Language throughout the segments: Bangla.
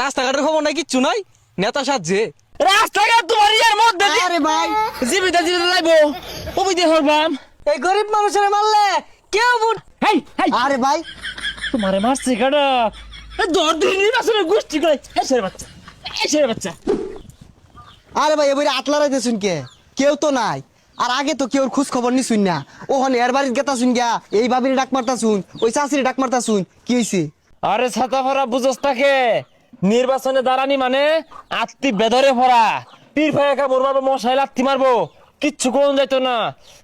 রাস্তাঘাটের খবর নাই কিচ্ছু নাই। নেতা সাজছে রাস্তাঘাট তোমার ইয়ার মধ্যে দিয়ে আরে ভাই। জীবিত জীবিত লাইবো কবিতে হরবাম। এই গরিব মানুষের মারলে কেউ বুট হেই হেই। আরে ভাই। তোমারে মারছে কাটা দর দিন নির্বাচনের গোষ্ঠী করে এই ছেলে বাচ্চা। এই ছেলে বাচ্চা। আরে ভাই এবারে আতলারাই শুন কে? কেউ তো নাই। আর আগে তো কেউ খোঁজ খবর নি। শুন না ওখানে এর বাড়ির গেতা শুন গিয়া এই বাবির ডাক মারতা শুন ওই চাষির ডাক মারতা শুন কি হইছে? আরে ছাতা ভরা বুঝস তাকে। নির্বাচনে দাঁড়ানি মানে আত্মি বেদরে ভরা। পীর একা মরমারবো মশাই লাত্তি মারবো। কিচ্ছু কোন যাইতো না।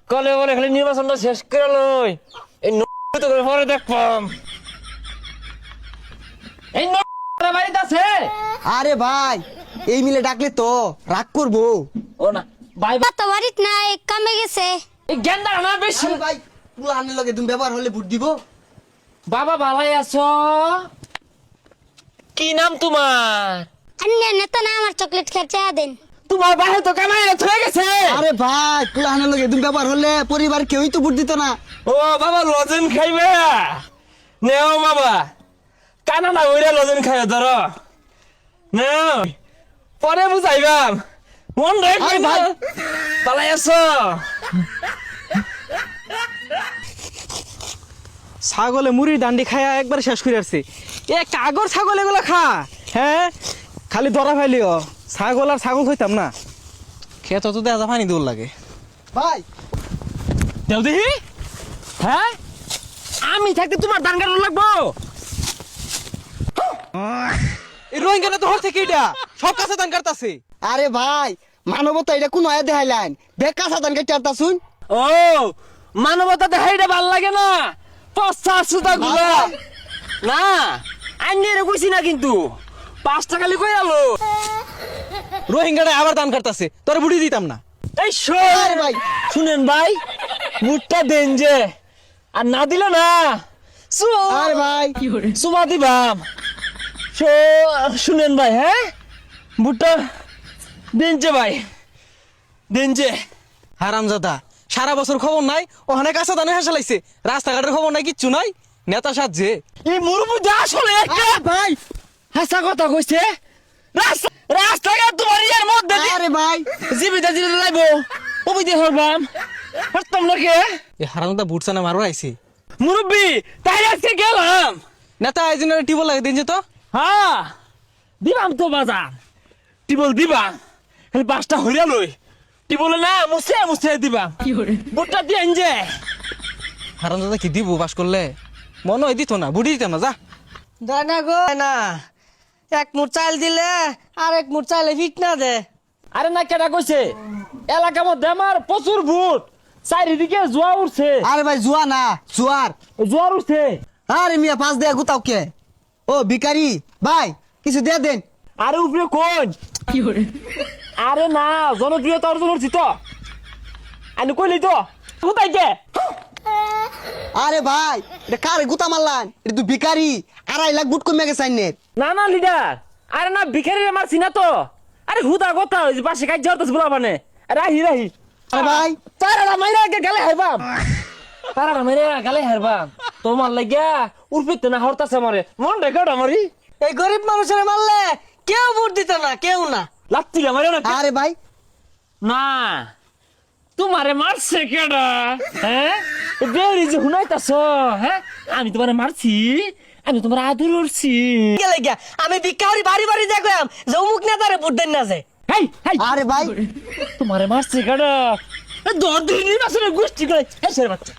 কলে বলে খালি নির্বাচনটা শেষ করে লই। এই ন- তো করে পরে দেখবাম এই ন- বাড়িতে আছে? আরে ভাই এই মিলে ডাকলে তো রাগ করব। ও না ভাই ভাই, তো বাড়িত নাই কামে গেছে। এই গেন্দা না বেশি। ভাই পুলানের লগে তুমি ব্যবহার হলে ভোট দিব। বাবা ভালাই আছো? কি নাম তোমার? অন্য নেতা না আমার চকলেট খেতে দেন। তোমার বাহে তো কামাই হয়ে গেছে। আরে ভাই লগে তুমি ব্যবহার হলে পরিবার কেউই তো ভোট দিত না। ও বাবা লজেন খাইবে? নেও বাবা। কানা না ওইরা লজেন খাইবে ধর। নেও। পরে বুঝাইবাম। মন রে আরে ভাই। পালাই আছো। ছাগলে মুড়ির দান্ডি খায়া একবার শেষ করে আসছে। এ কাগর ছাগল এগুলো খা। হ্যাঁ? খালি ধরা ফাইলিও ছাগল আর ছাগল হইতাম না। খেত তো দেখা পানি দৌড় লাগে। ভাই! দেও দেখি। হ্যাঁ? আমি থাকতে তোমার দান কাটানো লাগবো। এই রোহিঙ্গা না তো হর থেকে এটা সব কাছে দান কাটতাছে। আরে ভাই মানবতা এটা কোন আয়া দেখাইলেন? বেকা সাধান কেটে আরতা শুন ও মানবতা দেখাইটা ভালো লাগে না। পচা সুতা গুলা না? আইনি রে কইছি না কিন্তু। পাঁচ টাকা লি আলো? রোহিঙ্গাটা আবার দান কাটতাছে তোর বুড়ি দিতাম না। এই শোন। ভাই। শুনেন ভাই বুটটা দেন যে। আর না দিলে না। সু- আরে ভাই। সুমা দিবাম। শুনেন ভাই হ্যাঁ? বুটটা দেন যে ভাই। দেন যে। হারামজাদা সারা বছর খবর নাই ওখানে কাঁচা দানে হেসে লাইছে। রাস্তাঘাটের খবর নাই কিচ্ছু নাই। নেতা সাজছে। এই মুরুবুদা আসলে একটা। ভাই হাসা কথা কইছে। রাস্তা রাস্তাঘাট তোমার ইয়ার মধ্যে আরে ভাই। জীবিত জীবিত লাইবো কবিতে হরবাম। হারতাম না কে হারামজাদা বুটসানে মারো আইছে। মুরব্বি তাই আজকে গেলাম। নেতা এই জন্য টিবল লাগে দিন তো? হ্যাঁ দিবাম তো বাজার। টিবল দিবাম। খালি পাঁচটা হইরা লই। টিবলে না মুছে মুছে দিবাম। বুটটা দিয়ে যে হারামজাদা কি দিব বাস করলে? মনে হয় দিত না বুড়ি দিতাম না যা। দেয় না গো। না। এক মুঠ চাল দিলে আর এক মুঠ চাইলে ফিট না দে। আরে না কেটা কইছে? এলাকার মধ্যে আমার প্রচুর ভূত। চারিদিকে জোয়া উঠছে আরে ভাই জুয়া না জুয়ার। জোয়ার উঠছে আরে মিয়া পাঁচ দেয়া গুতাও কে? ও ভিকারি ভাই কিছু দিয়ে দেন। আরে উপরে কোন? আরে না জনপ্রিয়তা অর্জন করছি তো। আমি কইলি তো কোথায় কে? আরে ভাই এটা কারে গুতা মারলান? এটা তুই ভিকারি আড়াই লাখ বুট কমে গেছে আইনের। না না লিডার। আরে না ভিখারি মারছি না তো। আরে হুদা কথা যে পাশে কাজ যাওয়ার বলা মানে। রাহি রাহি আরে ভাই। তারা মাইরা আগে গালে হারবাম। তারা মাইরা গালে হারবাম। তোমার লাগিয়া উর্ফিতে না হরতাছে মারে মন রেকর্ড আমারই এই গরিব মানুষের মারলে কেউ ভোট দিত না কেউ না। লাত্তি মারে না আরে ভাই। না। তোমারে মারছে কেডা? হ্যাঁ? বেরি যে হুনাইতাছ হ্যাঁ? আমি তোমারে মারছি আমি তোমার আদর করছি। গেলে গিয়া আমি ভিকারি বাড়ি বাড়ি দেখলাম যে অমুক নেতারে ভোট দেন না যে। হেই হেই। আরে ভাই। তোমারে মারছে কেডা? দর দিন নির্বাচনের গোষ্ঠী করে এই ছেলে বাচ্চা।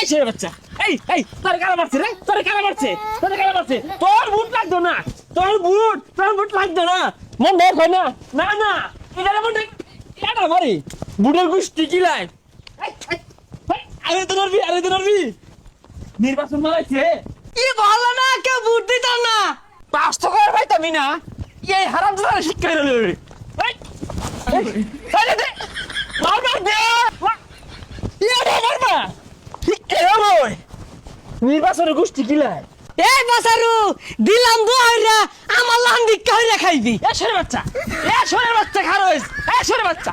এই ছেলে বাচ্চা। এই এই তোর কারা মারছে রে? তোর কারা মারছে? তোর কারা মারছে? তোর বুট লাগতো না। তোর বুট তোর বুট লাগতো না। মন দেখ হয় না। না না। এটা মন দেখ কেডা মারি? বুটের গোষ্ঠী কি লাই? আরে তো নরবি আরে তো নরবি নির্বাচন মারাইছে। কি ভালো না কেউ ভোট দিত না। পাঁচ টাকা পাইতামি না। এই হারাম দাদা শিক্ষা হলো রে। নির্বাচনের গোষ্ঠী কিলাই এই বাসারু দিলাম দুহাইরা আমার লান ভিক্ষা হইরা খাইবি। এ সরে বাচ্চা। এ সরে বাচ্চা খারোইস এ সরে বাচ্চা।